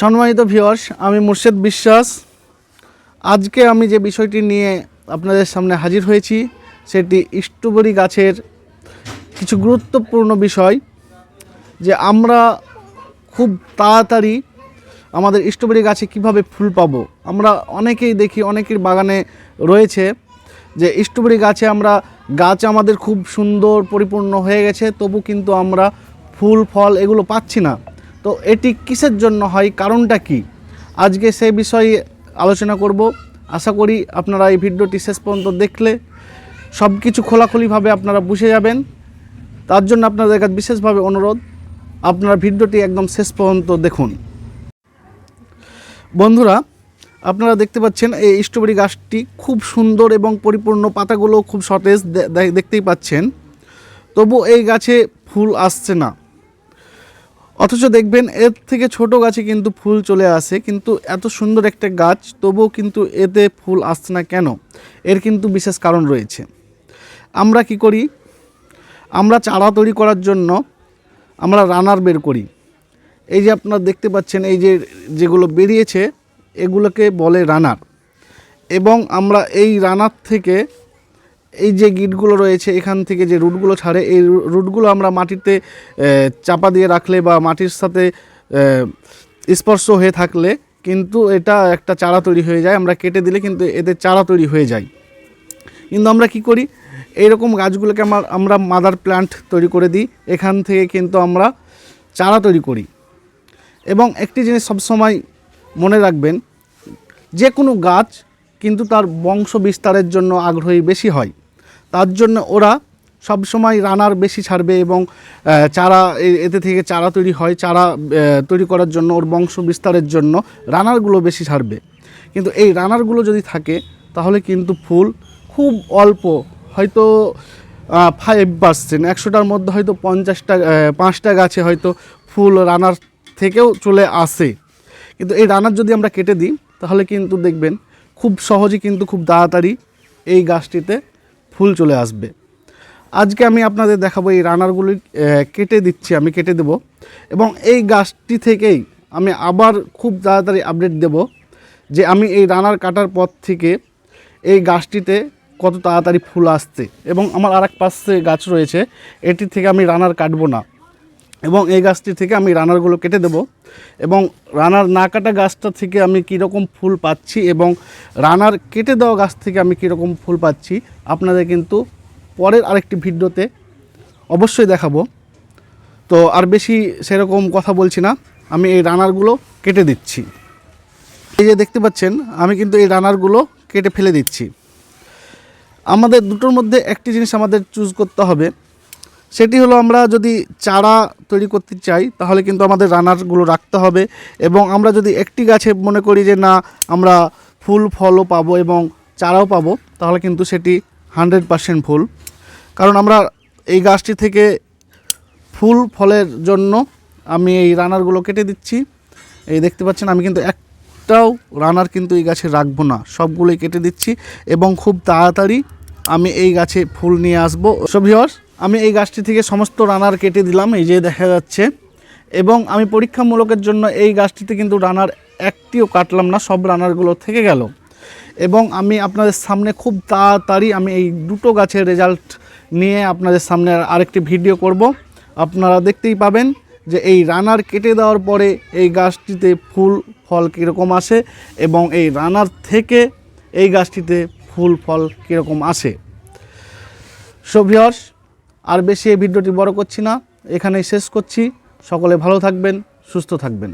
সম্মানিত ভিউয়ার্স আমি মুর্শেদ বিশ্বাস। আজকে আমি যে বিষয়টি নিয়ে আপনাদের সামনে হাজির হয়েছি, সেটি স্ট্রবেরি গাছের কিছু গুরুত্বপূর্ণ বিষয়, যে আমরা খুব তাড়াতাড়ি আমাদের স্ট্রবেরি গাছে কীভাবে ফুল পাবো। আমরা অনেকেই দেখি, অনেকের বাগানে রয়েছে, যে স্ট্রবেরি গাছে আমরা, গাছ আমাদের খুব সুন্দর পরিপূর্ণ হয়ে গেছে, তবু কিন্তু আমরা ফুল, ফল এগুলো পাচ্ছি না। তো এটি কিসের জন্য হয়, কারণটা কি? আজকে সে বিষয়ে আলোচনা করব। আশা করি আপনারা এই ভিডিওটি শেষ পর্যন্ত দেখলে সব কিছু খোলাখুলিভাবে আপনারা বুঝে যাবেন। তার জন্য আপনাদের কাছে বিশেষভাবে অনুরোধ, আপনারা ভিডিওটি একদম শেষ পর্যন্ত দেখুন। বন্ধুরা, আপনারা দেখতে পাচ্ছেন এই স্ট্রবেরি গাছটি খুব সুন্দর এবং পরিপূর্ণ, পাতাগুলো খুব সতেজ দেখতেই পাচ্ছেন। তবু এই গাছে ফুল আসছে না। অথচ দেখবেন এর থেকে ছোট গাছে কিন্তু ফুল চলে আসে, কিন্তু এত সুন্দর একটা গাছ তবুও কিন্তু এতে ফুল আসছে না কেন? এর কিন্তু বিশেষ কারণ রয়েছে। আমরা কি করি? আমরা চারা তৈরি করার জন্য আমরা রানার বের করি। এই যে আপনারা দেখতে পাচ্ছেন, এই যে যেগুলো বেরিয়েছে, এগুলোকে বলে রানার। এবং আমরা এই রানার থেকে এই যে গিটগুলো রয়েছে, এখান থেকে যে রুটগুলো ছাড়ে, এই রুটগুলো আমরা মাটিতে চাপা দিয়ে রাখলে বা মাটির সাথে স্পর্শ হয়ে থাকলে কিন্তু এটা একটা চারা তৈরি হয়ে যায়। আমরা কেটে দিলে কিন্তু এতে চারা তৈরি হয়ে যায়। কিন্তু আমরা কি করি? এইরকম গাছগুলোকে আমার আমরা মাদার প্ল্যান্ট তৈরি করে দিই। এখান থেকে কিন্তু আমরা চারা তৈরি করি। এবং একটি জিনিস সবসময় মনে রাখবেন, যে কোনো গাছ কিন্তু তার বংশ বিস্তারের জন্য আগ্রহী বেশি হয়। তার জন্য ওরা সবসময় রানার বেশি ছাড়বে এবং চারা এতে থেকে চারা তৈরি হয়, চারা তৈরি করার জন্য ওর বংশ বিস্তারের জন্য রানারগুলো বেশি ছাড়বে। কিন্তু এই রানারগুলো যদি থাকে, তাহলে কিন্তু ফুল খুব অল্প, হয়তো ফাইভ পার্সেন্ট একশোটার মধ্যে হয়তো পঞ্চাশটা পাঁচটা গাছে হয়তো ফুল রানার থেকেও চলে আসে। কিন্তু এই রানার যদি আমরা কেটে দিই, তাহলে কিন্তু দেখবেন খুব সহজে কিন্তু খুব তাড়াতাড়ি এই গাছটিতে ফুল চলে আসবে। আজকে আমি আপনাদের দেখাবো এই রানারগুলি কেটে দিচ্ছি আমি, কেটে দেব। এবং এই গাছটি থেকেই আমি আবার খুব তাড়াতাড়ি আপডেট দেব যে আমি এই রানার কাটার পর থেকে এই গাছটিতে কত তাড়াতাড়ি ফুল আসছে। এবং আমার আর এক পাশে গাছ রয়েছে, এটি থেকে আমি রানার কাটবো না। এবং এই গাছটি থেকে আমি রানারগুলো কেটে দেব। এবং রানার না কাটা গাছটা থেকে আমি কীরকম ফুল পাচ্ছি এবং রানার কেটে দেওয়া গাছ থেকে আমি কীরকম ফুল পাচ্ছি আপনাদের কিন্তু পরের আরেকটি ভিডিওতে অবশ্যই দেখাবো। তো আর বেশি সেরকম কথা বলছি না, আমি এই রানারগুলো কেটে দিচ্ছি। এই যে দেখতে পাচ্ছেন, আমি কিন্তু এই রানারগুলো কেটে ফেলে দিচ্ছি। আমাদের দুটোর মধ্যে একটি জিনিস আমাদের চুজ করতে হবে সেটি হলো আমরা যদি চারা তৈরি করতে চাই, তাহলে কিন্তু আমাদের রানারগুলো রাখতে হবে এবং আমরা যদি একটি গাছে মনে করি যে না, আমরা ফুল, ফলও পাবো এবং চারাও পাবো, তাহলে কিন্তু সেটি হান্ড্রেড পারসেন্ট ফুল কারণ আমরা এই গাছটি থেকে ফুল, ফলের জন্য আমি এই রানারগুলো কেটে দিচ্ছি। এই দেখতে পাচ্ছেন, আমি কিন্তু একটাও রানার কিন্তু এই গাছে রাখব না, সবগুলোই কেটে দিচ্ছি এবং খুব তাড়াতাড়ি আমি এই গাছে ফুল নিয়ে আসব। সব আমি এই গাছটি থেকে সমস্ত রানার কেটে দিলাম, এই যে দেখা যাচ্ছে। এবং আমি পরীক্ষামূলকের জন্য এই গাছটিতে কিন্তু রানার একটিও কাটলাম না, সব রানারগুলো থেকে গেল। এবং আমি আপনাদের সামনে খুব তাড়াতাড়ি আমি এই দুটো গাছের রেজাল্ট নিয়ে আপনাদের সামনে আরেকটি ভিডিও করব। আপনারা দেখতেই পাবেন যে এই রানার কেটে দেওয়ার পরে এই গাছটিতে ফুল, ফল কীরকম আসে এবং এই রানার থেকে এই গাছটিতে ফুল, ফল কীরকম আসে। সো আর বেশি এই ভিডিওটি বড় করছি না, এখানেই শেষ করছি। সকলে ভালো থাকবেন, সুস্থ থাকবেন।